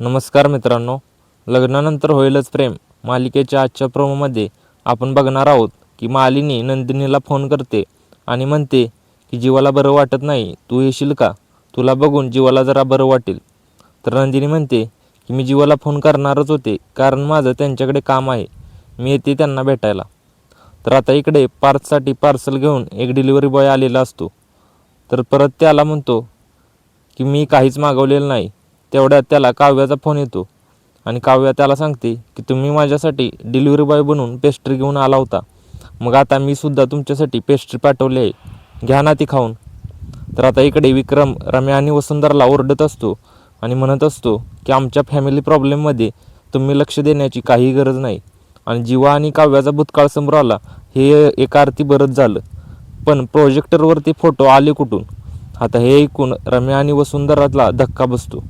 नमस्कार मित्रांनो लग्नानंतर होईलच प्रेम. मालिकेच्या आजच्या प्रोमोमध्ये आपण बघणार आहोत की मालिनी नंदिनीला फोन करते आणि म्हणते की जीवाला बरं वाटत नाही तू येशील का? तुला बघून जीवाला जरा बरं वाटेल. तर नंदिनी म्हणते की मी जीवाला फोन करणारच होते कारण माझं त्यांच्याकडे काम आहे. मी येते त्यांना भेटायला. तर आता इकडे पार्ससाठी पार्सल घेऊन एक डिलिव्हरी बॉय आलेला असतो. तर परत त्याला म्हणतो की मी काहीच मागवलेलं नाही तेवढ्यात त्याला काव्याचा फोन येतो. आणि काव्या त्याला सांगते की तुम्ही माझ्यासाठी डिलिव्हरी बॉय बनून पेस्ट्री घेऊन आला होता. मग आता मी सुद्धा तुमच्यासाठी पेस्ट्री पाठवली आहे. घ्या ना ती खाऊन. तर आता इकडे विक्रम रम्या आणि वसुंधराला ओरडत असतो आणि म्हणत असतो की आमच्या फॅमिली प्रॉब्लेममध्ये तुम्ही लक्ष देण्याची काही गरज नाही. आणि जीवा आणि काव्याचा भूतकाळ समोर आला. हे एका अर्थी बरंच झालं. पण प्रोजेक्टरवरती फोटो आले कुठून? आता हे ऐकून रम्या आणि वसुंधराला धक्का बसतो.